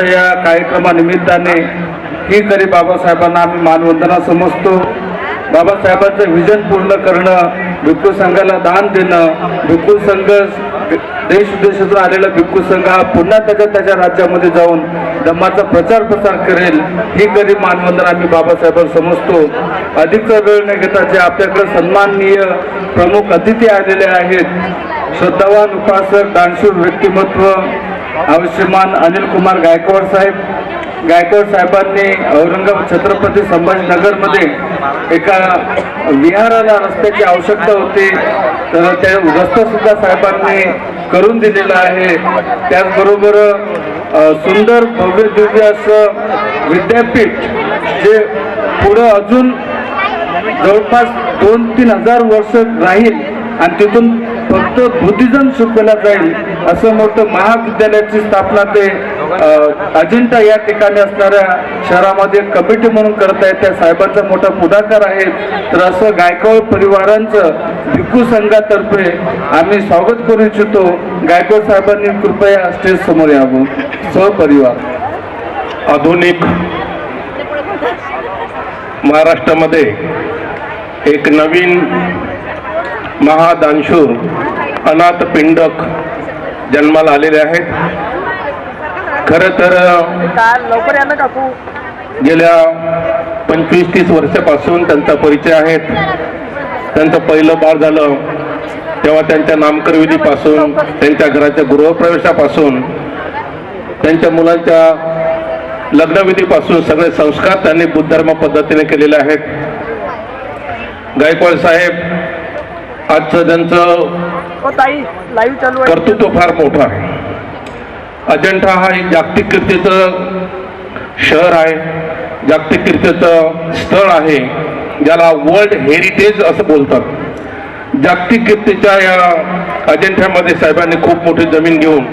या कार्यक्रमानिमित्ताने ही तरी बाबासाहेबांना आम्ही मानवंदना समजतो. बाबासाहेबांचं विजन पूर्ण करणं भिक्खू संघाला दान देणं भिक्खू संघ देश विदेशातून आलेला भिक्खू संघ हा पुन्हा त्याच्या त्याच्या राज्यामध्ये जाऊन धम्माचा प्रचार प्रसार करेल ही कधी मानवंदना आम्ही बाबासाहेबांना समजतो. अधिकचा वेळ न घेता जे आपल्याकडे सन्माननीय प्रमुख अतिथी आलेले आहेत श्रद्धावान उपासक दानशूर व्यक्तिमत्व आयुष्यमान अनिल कुमार गायकवाड साहेब गायकवाड साहेबांनी औरंगाबाद छत्रपती संभाजीनगरमध्ये एका विहाराला रस्त्याची आवश्यकता होती. तर त्या रस्तासुद्धा साहेबांनी करून दिलेला आहे. त्याचबरोबर सुंदर भव्य दिव्य असं विद्यापीठ जे पुढं अजून जवळपास दोन तीन हजार वर्ष राहील आणि तिथून फक्त बुद्धिझम शिकवला जाईल असं मोठं महाविद्यालयाची स्थापना ते अजिंठा या ठिकाणी असणाऱ्या शहरामध्ये कमिटी म्हणून करत आहेत त्या साहेबांचा मोठा पुढाकार आहे. तर असं गायकवाड परिवारांचं भिक्खू संघातर्फे आम्ही स्वागत करू इच्छितो. गायकवाड साहेबांनी कृपया स्टेज समोर यावं सहपरिवार. आधुनिक महाराष्ट्रामध्ये एक नवीन महादानशूर अनाथ पिंडक जन्माला आलेले आहेत. खरं तर लवकर गेल्या पंचवीस तीस वर्षापासून त्यांचा परिचय आहेत. त्यांचं पहिलं बाळ झालं तेव्हा त्यांच्या नामकरविधीपासून त्यांच्या घराच्या गृहप्रवेशापासून त्यांच्या मुलांच्या लग्नविधीपासून सगळे संस्कार त्यांनी बुद्धधर्म पद्धतीने केलेले आहेत. गायकवाड साहेब आजचं त्यांचं हो कर्तृत्व फार मोठं आहे. अजंठा हा एक जागतिक कीर्तीचं शहर आहे. जागतिक कीर्तीचं स्थळ आहे. ज्याला वर्ल्ड हेरिटेज असं बोलतात. जागतिक कीर्तीच्या या अजंठ्यामध्ये साहेबांनी खूप मोठी जमीन घेऊन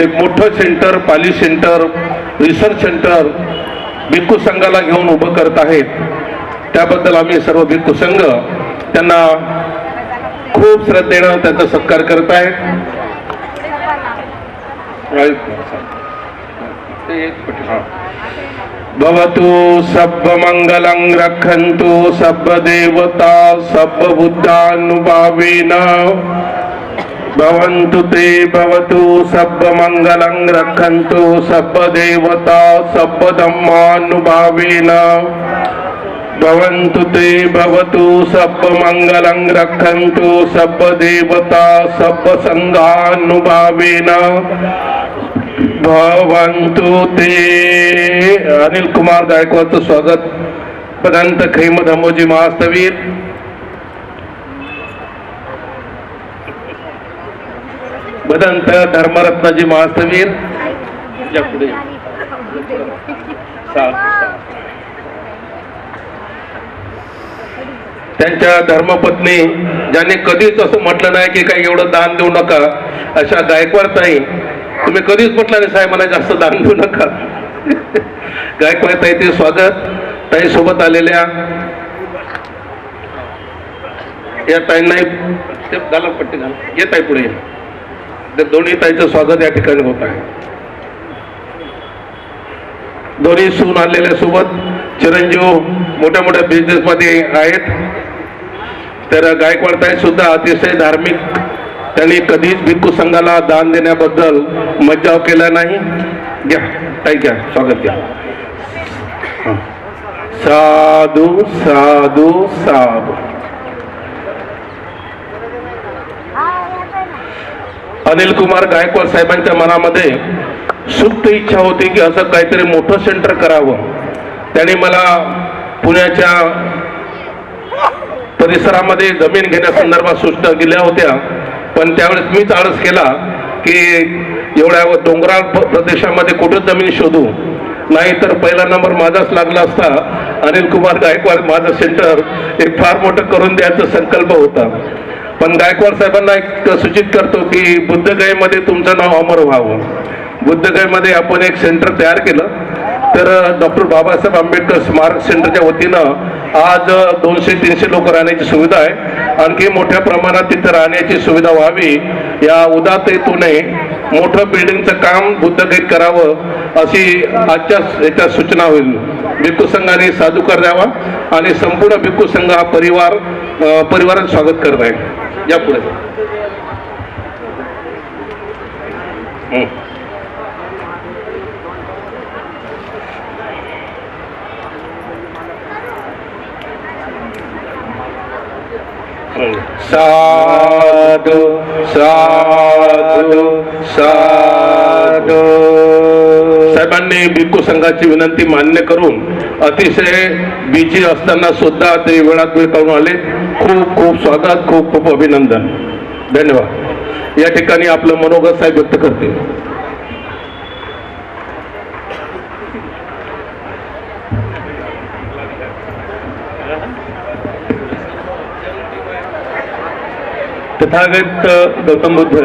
एक मोठं center Pali center research center भिक्खू संघाला घेऊन उभं करत आहेत. त्याबद्दल आम्ही सर्व भिक्खू संघ त्यांना खूप श्रद्धेनं त्यांचा सत्कार करत आहेत भवतु सर्वमङ्गलं रक्षन्तु सर्वदेवता सर्वबुद्धानुभावेन भवन्तु ते भवतु सर्वमङ्गलं रक्षन्तु सर्वदेवता सर्वधर्मानुभावेन भवन्तु ते भवतु सर्वमङ्गलं रक्षन्तु सर्वदेवता सर्वसङ्घानुभावेन भवन्तु ते अनिल कुमार गायकवाडचं स्वागत पदंत खैम धमोजी महास्तवीर बदंत धर्मरत्नजी महास्तवीर या पुढे त्यांच्या धर्मपत्नी ज्यांनी कधीच असं म्हटलं नाही की काही एवढं दान देऊ नका अशा गायकवाड ताई तुम्ही कधीच म्हटलं नाही साहेब मला जास्त दान देऊ नका. गायकवाड ताईचे स्वागत. ताई सोबत आलेल्या या ताईंनाही ते घाला पट्टी घाला. येत आहे पुढे. त्या दोन्ही ताईचं स्वागत या ठिकाणी होत आहे. दोन्ही सून आलेल्या सोबत. चिरंजीव मोठ्या मोठ्या बिझनेसमध्ये आहेत. तर गायकवाड सुद्धा अतिशय धार्मिक. त्यांनी कधीच भिक्खू संघाला दान देण्याबद्दल मज्जाव केला नाही. घ्या ताई घ्या स्वागत घ्या. साधू साधू साब अनिल कुमार गायकवाड साहेबांच्या मनामध्ये सुप्त इच्छा होती की असं काहीतरी मोठं सेंटर करावं. त्याने मला पुण्याच्या परिसरामध्ये जमीन घेण्यासंदर्भात सूचना दिल्या होत्या. पण त्यावेळेस मीच आळस केला की एवढ्या डोंगराळ प्रदेशामध्ये कुठं जमीन शोधू? नाही तर पहिला नंबर माझाच लागला असता. अनिल कुमार गायकवाड माझं सेंटर एक फार मोठं करून द्यायचा संकल्प होता. पण गायकवाड साहेबांना एक सूचित करतो की बुद्धगयेमध्ये तुमचं नाव अमर व्हावं. बुद्धगयेमध्ये आपण एक सेंटर तयार केलं. तर डॉक्टर बाबासाहेब आंबेडकर स्मारक सेंटरच्या वतीनं आज दोनशे तीनशे लोक राहण्याची सुविधा आहे. आणखी मोठ्या प्रमाणात तिथं राहण्याची सुविधा व्हावी. या उदात्तेतूने मोठं बिल्डिंगचं काम बुद्धगेत करावं अशी आजच्या याच्या सूचना होईल. भिक्खू संघाने साधूकार द्यावा आणि संपूर्ण भिक्खू संघ हा परिवार परिवारात स्वागत करत आहे. या साधू साधू साधू. साहेबांनी भिक्खू संघाची विनंती मान्य करून अतिशय बिजी असताना सुद्धा ते वेळात वेळ काढून आले. खूप खूप स्वागत खूप खूप अभिनंदन. धन्यवाद. या ठिकाणी आपलं मनोगत साहेब व्यक्त करते तथागत गौतम बुद्ध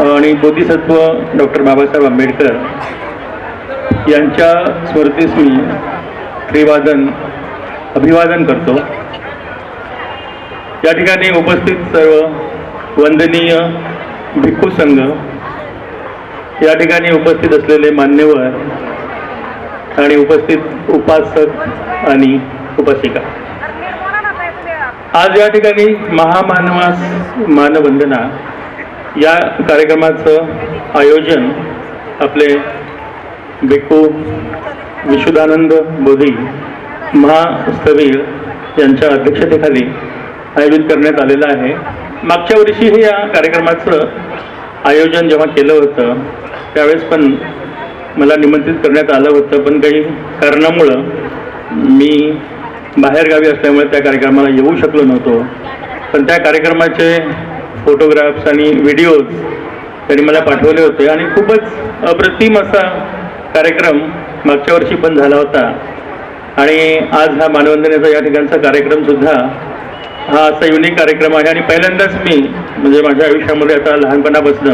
आणि बोधिसत्व डॉक्टर बाबासाहेब आंबेडकर यांच्या स्मृतीस मी त्रिवादन अभिवादन करतो. या ठिकाणी उपस्थित सर्व वंदनीय भिक्खू संघ या ठिकाणी उपस्थित असलेले मान्यवर आणि उपस्थित उपासक आणि उपासिका. आज या ठिकाणी महामानवास मानवंदना या कार्यक्रमाचं आयोजन आपले भिक्खू विशुदानंद बोधी महास्थवीर यांच्या अध्यक्षतेखाली आयोजित करण्यात आलेलं आहे. मागच्या वर्षीही या कार्यक्रमाचं आयोजन जेव्हा केलं होतं त्यावेळेस पण मला निमंत्रित करण्यात आलं होतं पण काही कारणामुळं मी बाहेरगावी असल्यामुळे त्या कार्यक्रमाला येऊ शकलो नव्हतो. पण त्या कार्यक्रमाचे फोटोग्राफ्स आणि व्हिडिओज त्यांनी मला पाठवले होते आणि खूपच अप्रतिम असा कार्यक्रम मागच्या वर्षी पण झाला होता. आणि आज हा मानवंदनेचा या ठिकाणचा कार्यक्रमसुद्धा हा असा युनिक कार्यक्रम आहे. आणि पहिल्यांदाच मी म्हणजे माझ्या आयुष्यामध्ये आता लहानपणापासून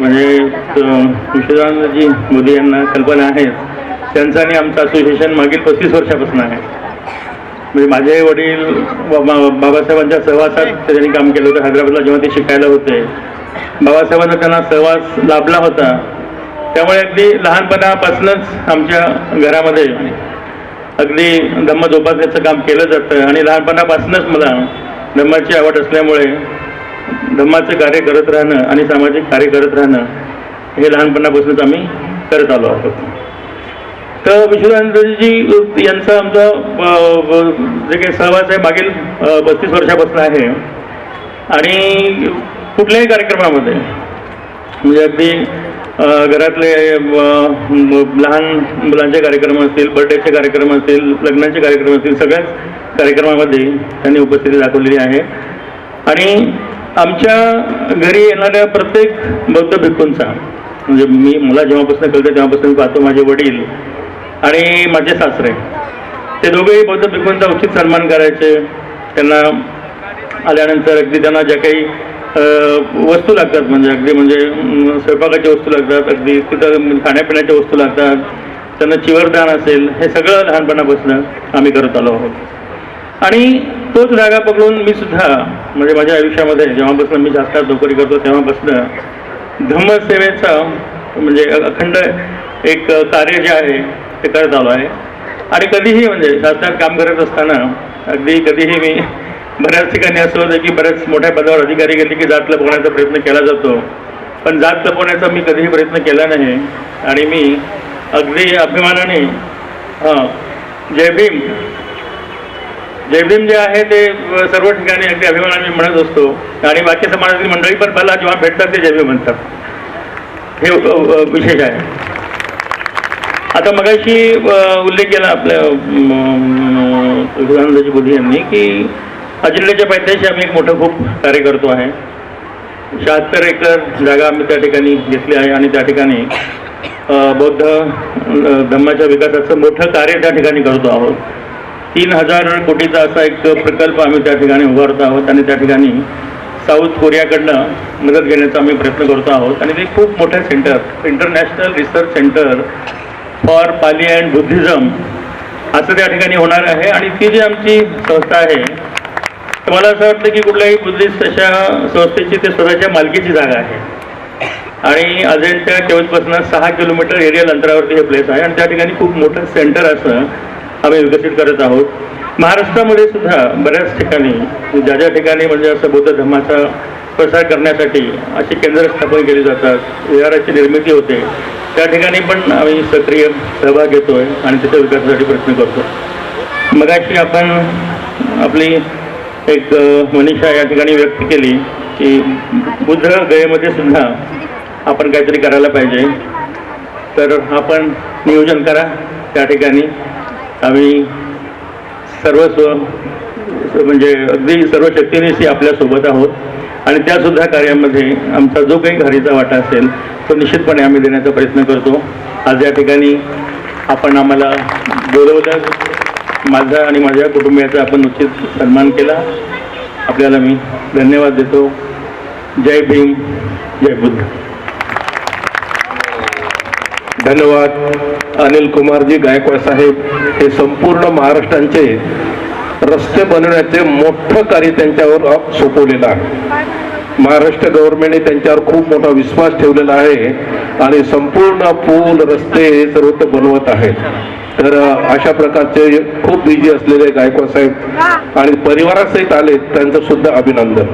म्हणजे अं, विश्वदानंदजी मोदी यांना कल्पना आहे. त्यांचं आणि आमचं असोसिएशन मागील पस्तीस वर्षापासून आहे. म्हणजे माझे वडील बाबासाहेबांच्या सहवासात त्यांनी काम केलं होतं. हैदराबादला जेव्हा ते शिकायला होते बाबासाहेबांचा त्यांना सहवास लाभला होता. त्यामुळे अगदी लहानपणापासूनच आमच्या घरामध्ये अगदी धम्म जोपासण्याचं काम केलं जातं. आणि लहानपणापासूनच मला धम्माची आवड असल्यामुळे धम्माचं कार्य करत राहणं आणि सामाजिक कार्य करत राहणं हे लहानपणापासूनच आम्ही करत आलो आहोत. तर विश्वदानंदजी यांचा आमचा जे काही सहवास आहे मागील पस्तीस वर्षापासून आहे. आणि कुठल्याही कार्यक्रमामध्ये म्हणजे अगदी घरातले लहान मुलांचे कार्यक्रम असतील बर्थडेचे कार्यक्रम असतील लग्नाचे कार्यक्रम असतील सगळ्याच कार्यक्रमामध्ये त्यांनी उपस्थिती दाखवलेली आहे. आणि आमच्या घरी येणाऱ्या प्रत्येक बौद्ध भिक्खूंचा म्हणजे मी मला जेव्हापासून कळतं तेव्हापासून पाहतो माझे वडील आणि माझे सासरे. ते दोघेही बौद्ध भिक्खूंचा उचित सन्मान करायचे. त्यांना आल्यानंतर अगदी त्यांना ज्या काही वस्तू लागतात म्हणजे अगदी म्हणजे स्वयंपाकाच्या वस्तू लागतात अगदी तिथं म्हणजे खाण्यापिण्याच्या वस्तू लागतात त्यांना चिवरदान असेल हे सगळं लहानपणापासून आम्ही करत आलो आहोत. आणि तोच धागा पकडून मी सुद्धा म्हणजे माझ्या आयुष्यामध्ये जेव्हापासून मी जास्त नोकरी करतो तेव्हापासून धम्मसेवेचा म्हणजे अखंड एक कार्य जे आहे ते करत आलो आहे. आणि कधीही म्हणजे शासनात काम करत असताना अगदी कधीही मी बऱ्याच ठिकाणी असं होतं की बऱ्याच मोठ्या पदावर अधिकारी गेले की जात लपवण्याचा प्रयत्न केला जातो. पण जात लपवण्याचा मी कधीही प्रयत्न केला नाही. आणि मी अगदी अभिमानाने हां जय भीम जय भीम जे आहे ते सर्व ठिकाणी अगदी अभिमानाने मी म्हणत असतो. आणि बाकी समाजातील मंडळी पण मला जेव्हा भेटतात ते जय भीम म्हणतात. हे विशेष आहे. आता मगाशी उल्लेख केला आपल्या विधानंदाजी बुद्धी यांनी की अजिंठ्याच्या पायथ्याशी आम्ही एक मोठं खूप कार्य करतो आहे. शहात्तर एकर जागा आम्ही त्या ठिकाणी घेतली आहे आणि त्या ठिकाणी बौद्ध धम्माच्या विकासाचं मोठं कार्य त्या ठिकाणी करतो आहोत. तीन हजार कोटीचा असा एक प्रकल्प आम्ही त्या ठिकाणी उभारतो आहोत आणि त्या ठिकाणी साऊथ कोरियाकडनं मदत घेण्याचा आम्ही प्रयत्न करतो आहोत. आणि ते खूप मोठं center international research center for Pali and Buddhism असं त्या ठिकाणी होणार आहे. आणि ती जी आमची संस्था आहे तर मला असं वाटतं की कुठल्याही बुद्धिस्ट अशा संस्थेची ते स्वतःच्या मालकीची जागा आहे. आणि अजेंठा चौथपासून सहा किलोमीटर एरियल अंतरावरती हे प्लेस आहे. आणि त्या ठिकाणी खूप मोठं सेंटर असं आम्ही विकसित करत आहोत. महाराष्ट्रामध्ये सुद्धा बऱ्याच ठिकाणी ज्या ज्या ठिकाणी म्हणजे असं बौद्ध धर्माचा प्रसार करण्यासाठी अशी केंद्र स्थापन केली जातात. विहाराची निर्मिती होते. त्या ठिकाणी पण आम्ही सक्रिय सहभाग आहे आणि त्याच्या विकासासाठी प्रयत्न करतो मगाशी आपण आपली एक मनीषा या ठिकाणी व्यक्त केली की बुद्ध गयेमध्ये सुद्धा आपण काहीतरी करायला पाहिजे. तर आपण नियोजन करा त्या ठिकाणी. आम्ही सर्वस्व म्हणजे अगदी सर्व शक्तीनिशी आपल्यासोबत आहोत. आणि त्यासुद्धा कार्यामध्ये आमचा जो काही घारीचा वाटा असेल तो निश्चितपणे आम्ही देण्याचा प्रयत्न करतो. आज या ठिकाणी आपण आम्हाला बोलवलं माझा आणि माझ्या कुटुंबियाचा आपण उचित सन्मान केला. आपल्याला मी धन्यवाद देतो. जय भीम जय बुद्ध. धन्यवाद. अनिल कुमारजी गायकवाड साहेब हे संपूर्ण महाराष्ट्रांचे रस्ते बनवण्याचे मोठं कार्य त्यांच्यावर सोपवलेलं आहे. महाराष्ट्र गव्हर्नमेंटने त्यांच्यावर खूप मोठा विश्वास ठेवलेला आहे आणि संपूर्ण पूल रस्ते हे सर्वत्र बनवत आहेत. तर अशा प्रकारचे खूप बिझी असलेले गायकवाड साहेब आणि परिवारासहित आले त्यांचं सुद्धा अभिनंदन.